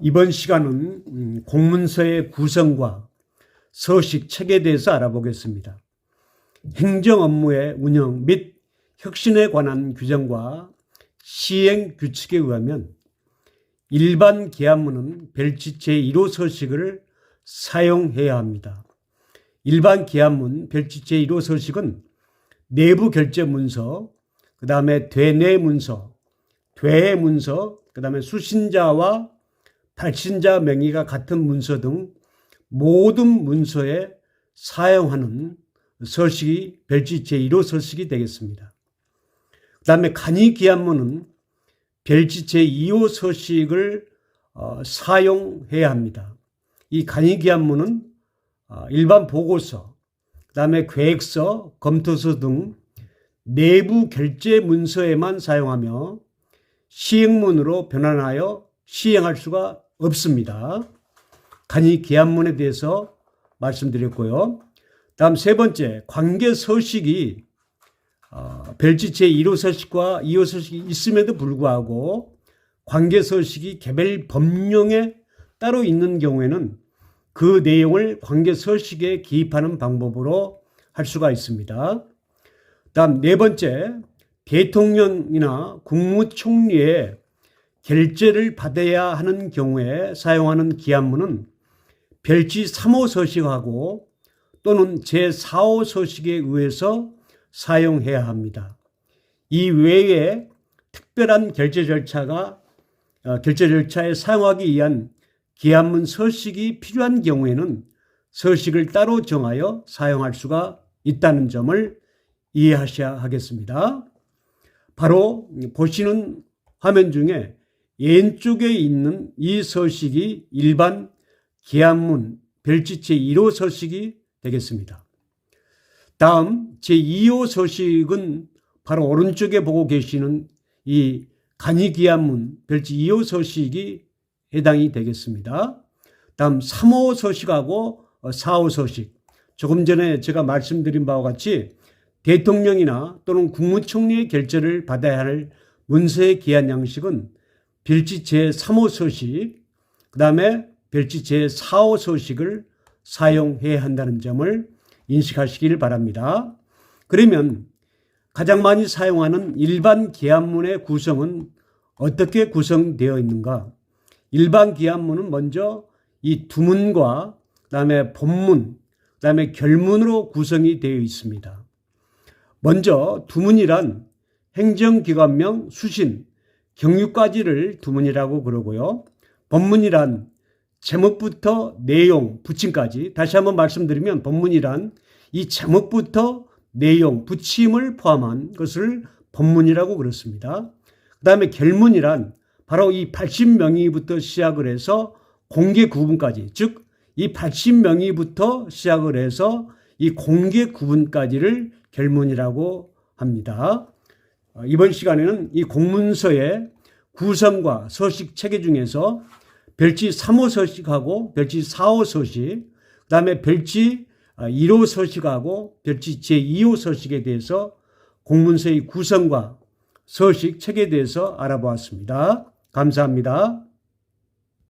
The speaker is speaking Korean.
이번 시간은 음, 공문서의 구성과 서식 책에 대해서 알아보겠습니다. 행정 업무의 운영 및 혁신에 관한 규정과 시행 규칙에 의하면 일반 계약문은 별지 제1호 서식을 사용해야 합니다. 일반 계약문 별지 제1호 서식은 내부 결제 문서, 그 다음에 되내 문서, 되해 문서, 그 다음에 수신자와 발신자 명의가 같은 문서 등 모든 문서에 사용하는 서식이 별지 제1호 서식이 되겠습니다. 그 다음에 간이 기한문은 별지 제2호 서식을 어, 사용해야 합니다. 이 간이 기한문은 어, 일반 보고서, 그 다음에 계획서, 검토서 등 내부 결제 문서에만 사용하며 시행문으로 변환하여 시행할 수가 없습니다. 간이 계약문에 대해서 말씀드렸고요. 다음 세 번째, 관계 서식이 어, 별지체 1호 서식과 2호 서식이 있음에도 불구하고 관계 서식이 개별 법령에 따로 있는 경우에는 그 내용을 관계 서식에 기입하는 방법으로 할 수가 있습니다. 다음 네 번째, 대통령이나 국무총리의 결재를 받아야 하는 경우에 사용하는 기한문은 별지 3호 서식하고 또는 제4호 서식에 의해서 사용해야 합니다. 이 외에 특별한 결제 절차가 어, 결제 절차에 사용하기 위한 기한문 서식이 필요한 경우에는 서식을 따로 정하여 사용할 수가 있다는 점을 이해하셔야 하겠습니다. 바로 보시는 화면 중에 왼쪽에 있는 이 서식이 일반 기한문 별지체 1호 서식이 되겠습니다. 다음 제2호 서식은 바로 오른쪽에 보고 계시는 이 간이기한문 별지 2호 서식이 해당이 되겠습니다. 다음 3호 서식하고 4호 서식. 조금 전에 제가 말씀드린 바와 같이 대통령이나 또는 국무총리의 결재를 받아야 할 문서의 기한 양식은 별지 제3호 서식, 그 다음에 별지 제4호 서식을 사용해야 한다는 점을 인식하시길 바랍니다. 그러면 가장 많이 사용하는 일반 기한문의 구성은 어떻게 구성되어 있는가? 일반 기한문은 먼저 이 두문과 그다음에 본문, 그다음에 결문으로 구성이 되어 있습니다. 먼저 두문이란 행정기관명, 수신, 경유까지를 두문이라고 그러고요. 본문이란 제목부터 내용, 부침까지 다시 한번 말씀드리면 본문이란 이 제목부터 내용, 부침을 포함한 것을 본문이라고 그렇습니다. 그 다음에 결문이란 바로 이 80명의부터 시작을 해서 공개 구분까지, 즉, 이 80명의부터 시작을 해서 이 공개 구분까지를 결문이라고 합니다. 어, 이번 시간에는 이 공문서의 구성과 서식 체계 중에서 별지 3호 서식하고 별지 4호 서식, 그 다음에 별지 1호 서식하고 별지 제2호 서식에 대해서 공문서의 구성과 서식 책에 대해서 알아보았습니다. 감사합니다.